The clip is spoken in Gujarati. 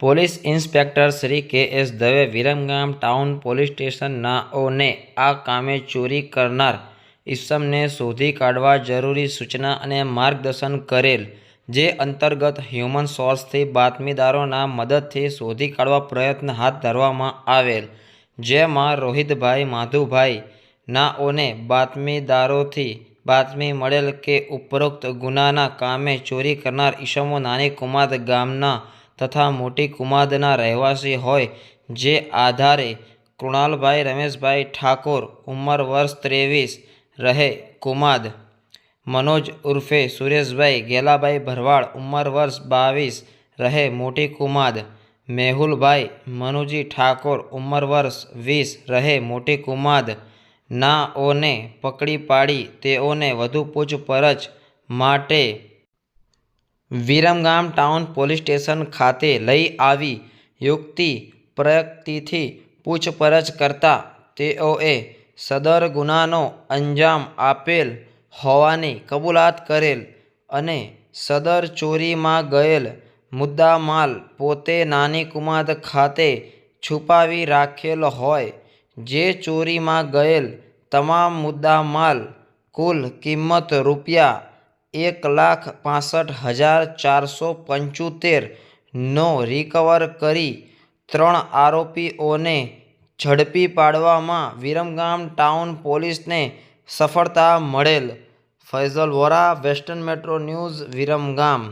Police inspector Shri K S Dave Viramgam town police સ્ટેશનનાઓને આ કામે ચોરી કરનાર ઈસમને શોધી કાઢવા જરૂરી સૂચના અને માર્ગદર્શન કરેલ, જે અંતર્ગત હ્યુમન સોર્સથી બાતમીદારોના મદદથી શોધી કાઢવા પ્રયત્ન હાથ ધરવામાં આવેલ, જેમાં રોહિતભાઈ માધુભાઈ નાઓને બાતમીદારોથી બાતમી મળેલ કે ઉપરોક્ત ગુનાના કામે ચોરી કરનાર ઈસમો નાની કુમાદ ગામના તથા મોટી કુમાદના રહેવાસી હોય, જે આધારે કૃણાલભાઈ રમેશભાઈ ઠાકોર ઉંમર વર્ષ ત્રેવીસ, રહે કુમાદ. મનોજ ઉર્ફે સુરેશભાઈ ગેલાભાઈ ભરવાડ ઉંમર વર્ષ બાવીસ, રહે મોટી કુમાદ. મેહુલભાઈ મનુજી ઠાકોર ઉંમર વર્ષ વીસ, રહે મોટી કુમાદ. નાઓને પકડી પાડી, તેઓને વધુ પૂછપરછ માટે વિરમગામ ટાઉન પોલીસ સ્ટેશન ખાતે લઈ આવી યુક્તિ પ્રયુક્તિથી પૂછપરછ કરતા તેઓએ સદર ગુનાનો અંજામ આપેલ હોવાની કબૂલાત કરેલ અને સદર ચોરીમાં ગયેલ મુદ્દામાલ પોતે નાની કુમાદ ખાતે છુપાવી રાખેલ હોય, જે ચોરીમાં ગયેલ તમામ મુદ્દામાલ કુલ કિંમત રૂપિયા એક લાખ પાંસઠ હજાર ચારસો પંચોતેરનો રિકવર કરી ત્રણ આરોપીઓને ઝડપી પાડવામાં વિરમગામ ટાઉન પોલીસને સફળતા મળેલ. Faizal Vora, western metro news, Viramgam.